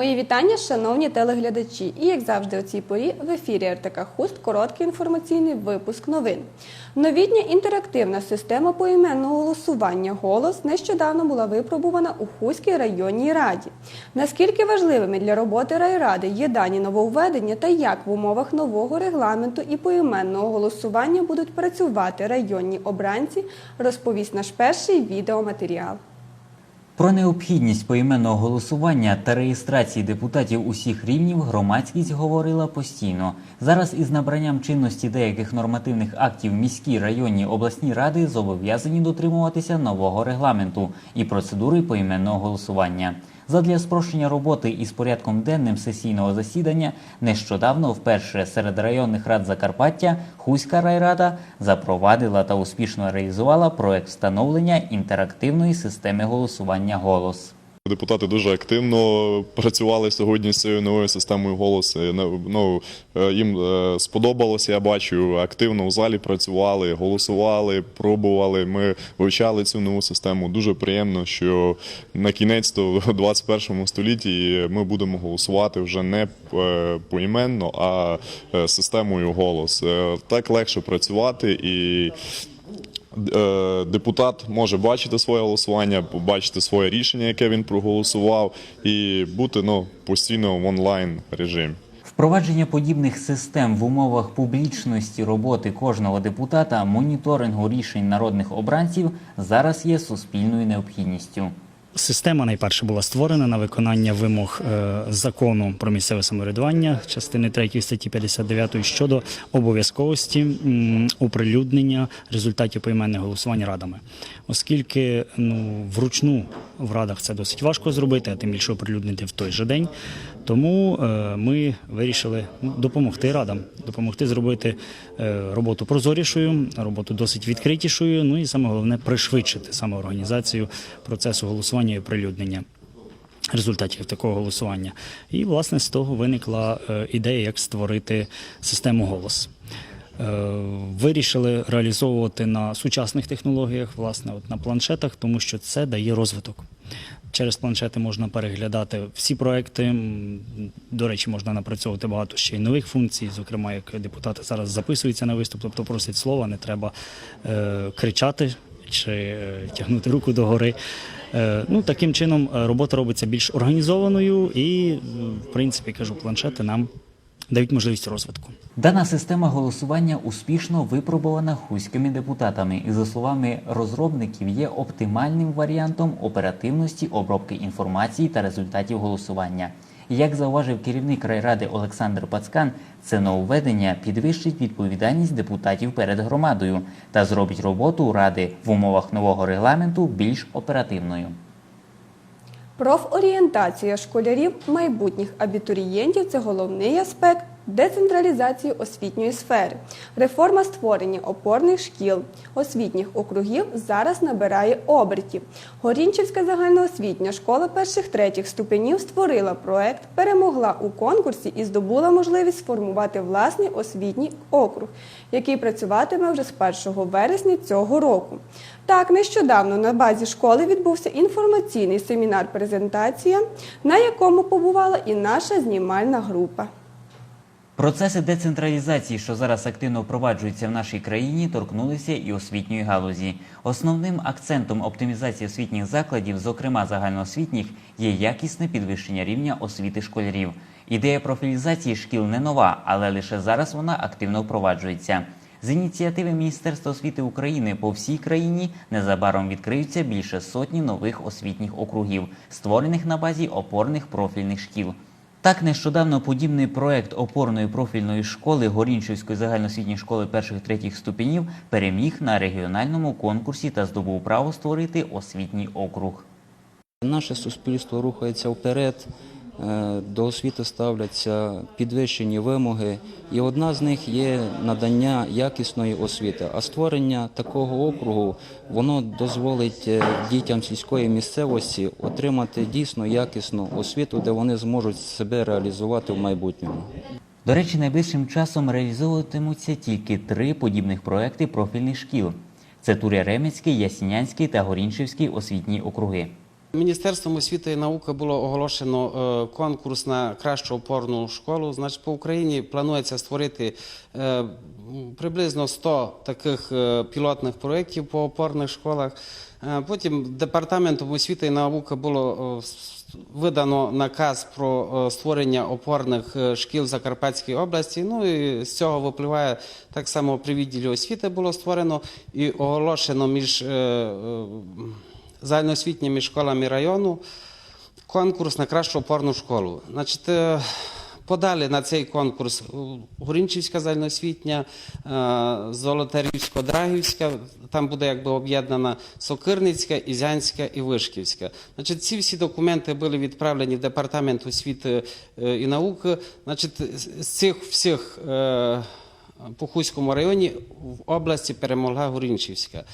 Мої вітання, шановні телеглядачі. І як завжди, у цій порі в ефірі РТК Хуст короткий інформаційний випуск новин. Новітня інтерактивна система поіменного голосування голос нещодавно була випробувана у Хуській районній раді. Наскільки важливими для роботи райради є дані нововведення та як в умовах нового регламенту і поіменного голосування будуть працювати районні обранці, розповість наш перший відеоматеріал. Про необхідність поіменного голосування та реєстрації депутатів усіх рівнів громадськість говорила постійно. Зараз із набранням чинності деяких нормативних актів міські районні обласні ради зобов'язані дотримуватися нового регламенту і процедури поіменного голосування. Задля спрощення роботи із порядком денним сесійного засідання нещодавно вперше серед районних рад Закарпаття Хуська райрада запровадила та успішно реалізувала проект встановлення інтерактивної системи голосування голос. Депутати дуже активно працювали сьогодні з цією новою системою голосу. Ну, е, їм е, сподобалося, я бачу, активно в залі працювали, голосували, пробували. Ми вивчали цю нову систему. Дуже приємно, що на кінець то в 21 столітті ми будемо голосувати вже не е, поіменно, а е, системою голос. Е, Так легше працювати і Е, депутат може бачити своє голосування, побачити своє рішення, яке він проголосував, і бути ну постійно в онлайн режимі. Впровадження подібних систем в умовах публічності роботи кожного депутата, моніторингу рішень народних обранців зараз є суспільною необхідністю. Система найперше була створена на виконання вимог е, закону про місцеве самоврядування частини 3 статті 59 щодо обов'язковості оприлюднення результатів поіменних голосування радами, оскільки ну вручну в радах це досить важко зробити, а тим більше оприлюднити в той же день. Тому е, ми вирішили ну, допомогти радам, допомогти зробити е, роботу прозорішою, роботу досить відкритішою. Ну і саме головне пришвидшити саме організацію процесу голосування і оприлюднення. Результатів такого голосування, і власне з того виникла е, ідея, як створити систему голос. Вирішили реалізовувати на сучасних технологіях, власне, на планшетах, тому що це дає розвиток. Через планшети можна переглядати всі проекти. До речі, можна напрацьовувати багато ще й нових функцій. Зокрема, як депутати зараз записуються на виступ, тобто просять слова, не треба е, кричати чи е, тягнути руку догори. Е, ну, таким чином е, робота робиться більш організованою, і, в принципі, кажу, планшети нам дають можливість розвитку. Дана система голосування успішно випробована хуськими депутатами і, за словами розробників, є оптимальним варіантом оперативності обробки інформації та результатів голосування. Як зауважив керівник райради Олександр Пацкан, це нововведення підвищить відповідальність депутатів перед громадою та зробить роботу ради в умовах нового регламенту більш оперативною. Профорієнтація школярів, майбутніх абітурієнтів це головний аспект децентралізації освітньої сфери. Реформа створення опорних шкіл, освітніх округів зараз набирає обертів. Горінчівська загальноосвітня школа перших третіх ступенів створила проект, перемогла у конкурсі і здобула можливість сформувати власний освітній округ, який працюватиме вже з 1 вересня цього року. Так, нещодавно на базі школи відбувся інформаційний семінар-презентація, на якому побувала і наша знімальна група. Процеси децентралізації, що зараз активно впроваджуються в нашій країні, торкнулися і освітньої галузі. Основним акцентом оптимізації освітніх закладів, зокрема загальноосвітніх, є якісне підвищення рівня освіти школярів. Ідея профілізації шкіл не нова, але лише зараз вона активно впроваджується. З ініціативи Міністерства освіти України по всій країні незабаром відкриються більше сотні нових освітніх округів, створених на базі опорних профільних шкіл. Так, нещодавно подібний проект опорної профільної школи Горінчівської загальноосвітньої школи перших третіх ступенів переміг на регіональному конкурсі та здобув право створити освітній округ. Наше суспільство рухається вперед, до освіти ставляться підвищені вимоги, і одна з них є надання якісної освіти. А створення такого округу воно дозволить е, дітям сільської місцевості отримати дійсно якісну освіту, де вони зможуть себе реалізувати в майбутньому. До речі, найближчим часом реалізовуватимуться тільки три подібних проекти профільних шкіл: це Туря-Ремецький, Ясінянський та Горінчівський освітні округи. Міністерством освіти і науки було оголошено е, конкурс на кращу опорну школу. Значить, по Україні планується створити е, приблизно 100 таких е, пілотних проєктів по опорних школах. Потім департаментом освіти і науки було видано наказ про створення опорних шкіл в Закарпатській області. Ну і з цього випливає так само при відділі освіти було створено і оголошено між. Загальноосвітніми школами району конкурс на кращу опорну школу. Значить, е, подали на цей конкурс е, Горінчівська загальноосвітня, е, Золотарівсько-Драгівська, там буде якби об'єднана Сокирницька, Ізянська і Вишківська. Значить, ці всі документи були відправлені в департамент освіти і науки. Значить, з цих всіх по Хуському районі в області перемогла Горінчівська.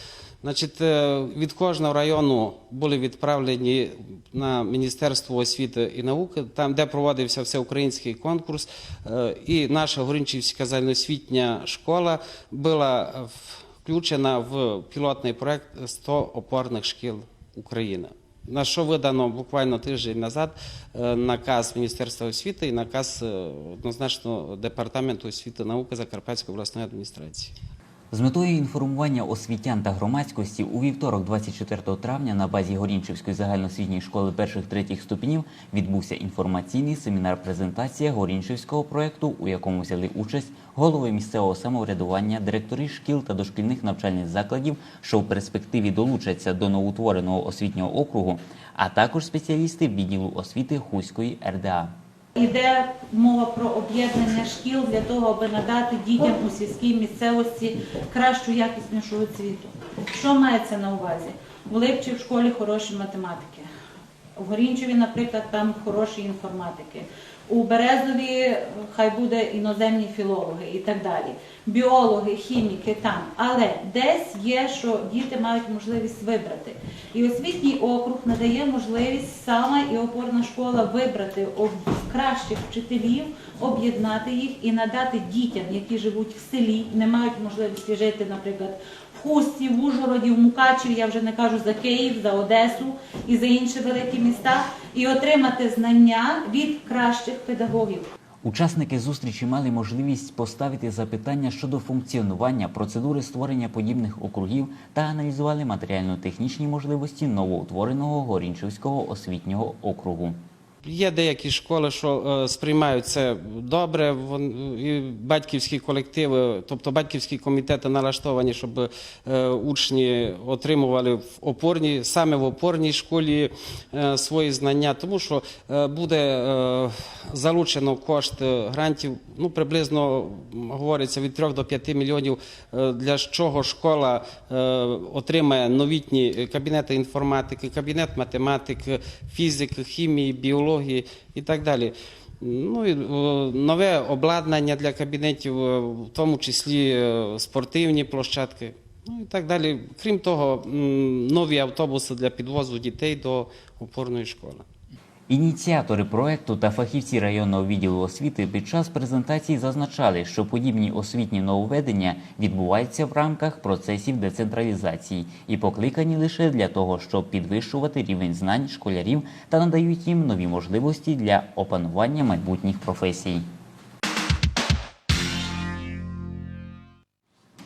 Значить, е, від кожного району були відправлені на Міністерство освіти і науки, там, де проводився всеукраїнський конкурс, е, і наша Горінчівська загальноосвітня школа була включена в пілотний проект 100 опорних шкіл України. На що видано буквально тиждень назад е, наказ Міністерства освіти і наказ однозначно Департаменту освіти і науки Закарпатської обласної адміністрації. З метою інформування освітян та громадськості у вівторок, 24 травня, на базі Горінчівської загальноосвітньої школи перших-третіх ступенів відбувся інформаційний семінар-презентація Горінчівського проєкту, у якому взяли участь голови місцевого самоврядування, директори шкіл та дошкільних навчальних закладів, що в перспективі долучаться до новоутвореного освітнього округу, а також спеціалісти відділу освіти Хуської РДА. Йде мова про об'єднання шкіл для того, аби надати дітям у сільській місцевості кращу якіснішу освіту. Що мається на увазі? В Липчі в школі хороші математики. В Горінчеві, наприклад, там хороші інформатики. У Березові хай буде іноземні філологи і так далі. Біологи, хіміки там. Але десь є, що діти мають можливість вибрати. І освітній округ надає можливість саме і опорна школа вибрати кращих вчителів, об'єднати їх і надати дітям, які живуть в селі, не мають можливості жити, наприклад, в Хустці, в Ужгороді, в Мукачеві, я вже не кажу за Київ, за Одесу і за інші великі міста, і отримати знання від кращих педагогів. Учасники зустрічі мали можливість поставити запитання щодо функціонування процедури створення подібних округів та аналізували матеріально-технічні можливості новоутвореного Горінчівського освітнього округу. Є деякі школи, що е, сприймають це добре. І батьківські колективи, тобто батьківські комітети налаштовані, щоб е, учні отримували в опорній, саме в опорній школі е, свої знання, тому що буде залучено кошти грантів, ну приблизно говориться від 3 до 5 мільйонів, для чого школа отримає новітні кабінети інформатики, кабінет математики, фізики, хімії, біології і так далі. Ну і нове обладнання для кабінетів, в тому числі е, спортивні площадки. Ну і так далі. Крім того, нові автобуси для підвозу дітей до опорної школи. Ініціатори проекту та фахівці районного відділу освіти під час презентації зазначали, що подібні освітні нововведення відбуваються в рамках процесів децентралізації і покликані лише для того, щоб підвищувати рівень знань школярів та надають їм нові можливості для опанування майбутніх професій.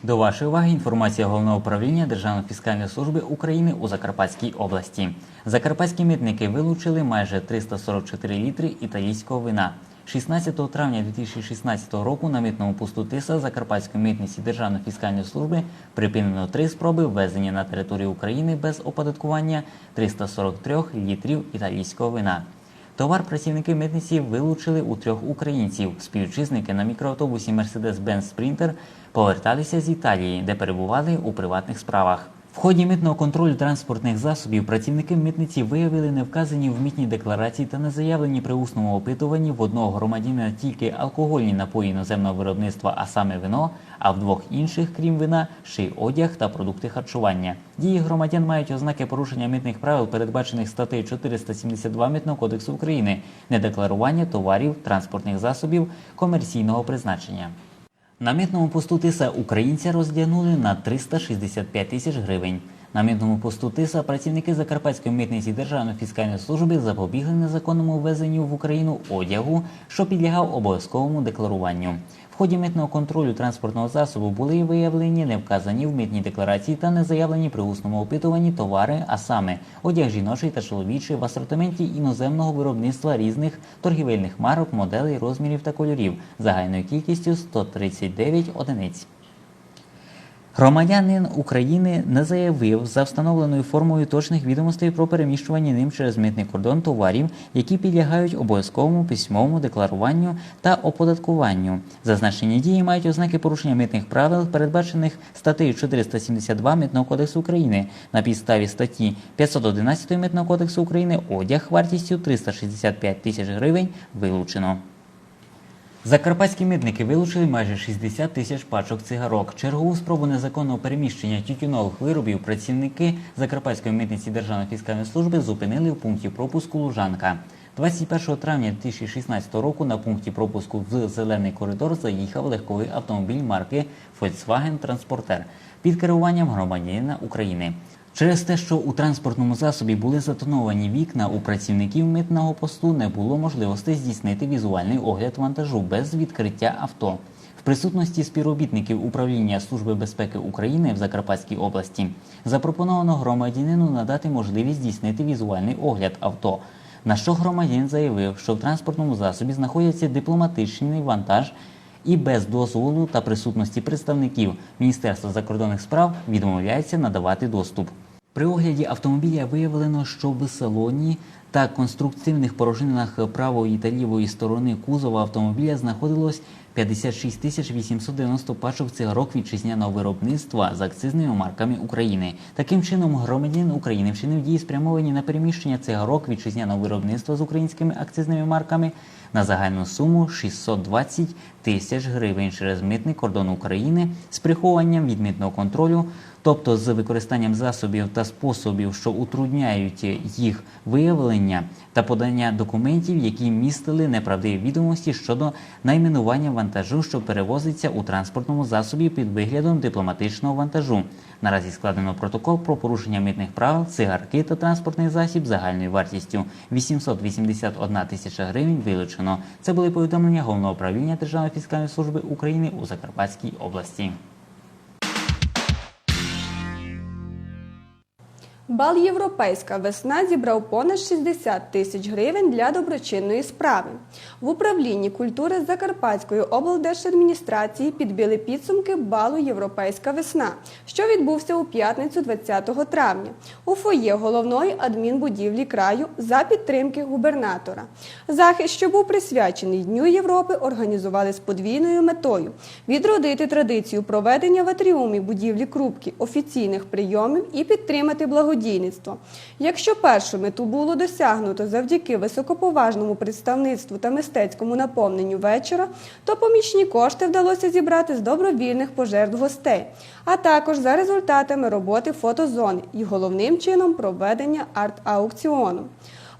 До вашої уваги інформація головного управління Державної фіскальної служби України у Закарпатській області. Закарпатські митники вилучили майже 344 літри італійського вина. 16 травня 2016 року на митному пусту Тиса Закарпатської митниці Державної фіскальної служби припинено три спроби ввезення на територію України без оподаткування 343 літрів італійського вина. Товар працівники митниці вилучили у трьох українців. Співвітчизники на мікроавтобусі Mercedes-Benz Sprinter поверталися з Італії, де перебували у приватних справах. В ході митного контролю транспортних засобів працівники митниці виявили невказані в митній декларації та не заявлені при усному опитуванні в одного громадянина тільки алкогольні напої іноземного виробництва, а саме вино, а в двох інших, крім вина, ще й одяг та продукти харчування. Дії громадян мають ознаки порушення митних правил, передбачених статтею 472 Митного кодексу України, недекларування товарів, транспортних засобів комерційного призначення. На митному посту Тиса українця роздягнули на 365 тисяч гривень. На митному посту Тиса працівники Закарпатської митниці Державної фіскальної служби запобігли незаконному ввезенню в Україну одягу, що підлягав обов'язковому декларуванню. Ході митного контролю транспортного засобу були виявлені невказані в митній декларації та не заявлені при усному опитуванні товари, а саме одяг жіночий та чоловічий в асортименті іноземного виробництва різних торгівельних марок, моделей, розмірів та кольорів загальною кількістю 139 одиниць. Громадянин України не заявив за встановленою формою точних відомостей про переміщування ним через митний кордон товарів, які підлягають обов'язковому письмовому декларуванню та оподаткуванню. Зазначені дії мають ознаки порушення митних правил, передбачених статтею 472 Митного кодексу України. На підставі статті 511 Митного кодексу України одяг вартістю 365 тисяч гривень вилучено. Закарпатські митники вилучили майже 60 тисяч пачок цигарок. Чергову спробу незаконного переміщення тютюнових виробів працівники Закарпатської митниці Державної фіскальної служби зупинили в пункті пропуску Лужанка. 21 травня 2016 року на пункті пропуску в зелений коридор заїхав легковий автомобіль марки Volkswagen Transporter під керуванням громадянина України. Через те, що у транспортному засобі були затоновані вікна, у працівників митного посту не було можливості здійснити візуальний огляд вантажу без відкриття авто. В присутності співробітників управління Служби безпеки України в Закарпатській області запропоновано громадянину надати можливість здійснити візуальний огляд авто. На що громадянин заявив, що в транспортному засобі знаходиться дипломатичний вантаж і без дозволу та присутності представників Міністерства закордонних справ відмовляється надавати доступ. При огляді автомобіля виявлено, що в салоні та конструктивних порожнинах правої та лівої сторони кузова автомобіля знаходилось 56 тисяч 890 пачок цигарок вітчизняного виробництва з акцизними марками України. Таким чином, громадянин України вчинив дії спрямовані на переміщення цигарок вітчизняного виробництва з українськими акцизними марками на загальну суму 620 тисяч гривень через митний кордон України з приховуванням від митного контролю, тобто з використанням засобів та способів, що утрудняють їх виявлення та подання документів, які містили неправдиві відомості щодо найменування вантажу, що перевозиться у транспортному засобі під виглядом дипломатичного вантажу. Наразі складено протокол про порушення митних правил, цигарки та транспортний засіб загальною вартістю 881 тисяча гривень вилучено. Це були повідомлення головного управління Державної фіскальної служби України у Закарпатській області. Бал Європейська весна зібрав понад 60 тисяч гривень для доброчинної справи. В управлінні культури Закарпатської облдержадміністрації підбили підсумки балу Європейська весна, що відбувся у п'ятницю 20 травня у фоє головної адмінбудівлі краю за підтримки губернатора. Захід, що був присвячений Дню Європи, організували з подвійною метою відродити традицію проведення в атріумі будівлі Крупки офіційних прийомів і підтримати благодійність благодійництво. Якщо першу мету було досягнуто завдяки високоповажному представництву та мистецькому наповненню вечора, то помічні кошти вдалося зібрати з добровільних пожертв гостей, а також за результатами роботи фотозони і головним чином проведення арт-аукціону.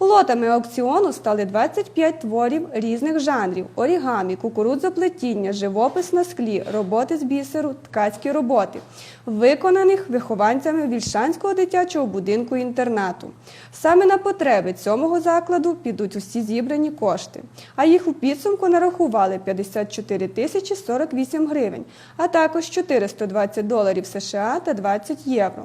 Лотами аукціону стали 25 творів різних жанрів: орігамі, кукурудзоплетіння, живопис на склі, роботи з бісеру, ткацькі роботи, виконаних вихованцями Вільшанського дитячого будинку інтернату. Саме на потреби цього закладу підуть усі зібрані кошти, а їх у підсумку нарахували 54 тисячі 48 гривень, а також 420 доларів США та 20 євро.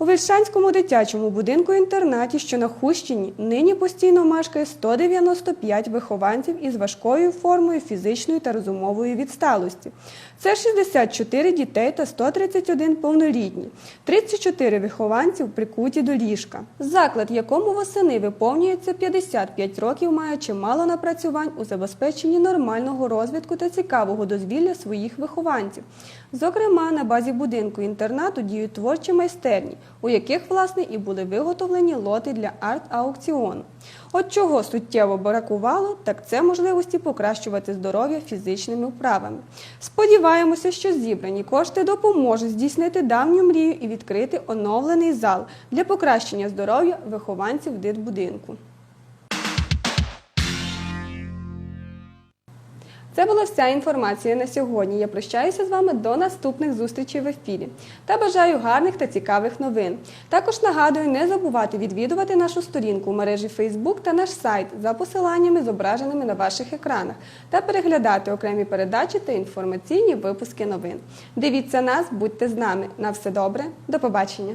У Вільшанському дитячому будинку інтернаті, що на Хущині, нині постійно мешкає 195 вихованців із важкою формою фізичної та розумової відсталості. Це 64 дітей та 131 повнолітні, 34 вихованців прикуті до ліжка. Заклад, якому восени виповнюється 55 років, має чимало напрацювань у забезпеченні нормального розвитку та цікавого дозвілля своїх вихованців. Зокрема, на базі будинку інтернату діють творчі майстерні, у яких, власне, і були виготовлені лоти для арт-аукціону. От чого суттєво бракувало, так це можливості покращувати здоров'я фізичними вправами. Сподіваємося, що зібрані кошти допоможуть здійснити давню мрію і відкрити оновлений зал для покращення здоров'я вихованців дитбудинку. Це була вся інформація на сьогодні. Я прощаюся з вами до наступних зустрічей в ефірі та бажаю гарних та цікавих новин. Також нагадую не забувати відвідувати нашу сторінку у мережі Facebook та наш сайт за посиланнями, зображеними на ваших екранах, та переглядати окремі передачі та інформаційні випуски новин. Дивіться нас, будьте з нами. На все добре, до побачення.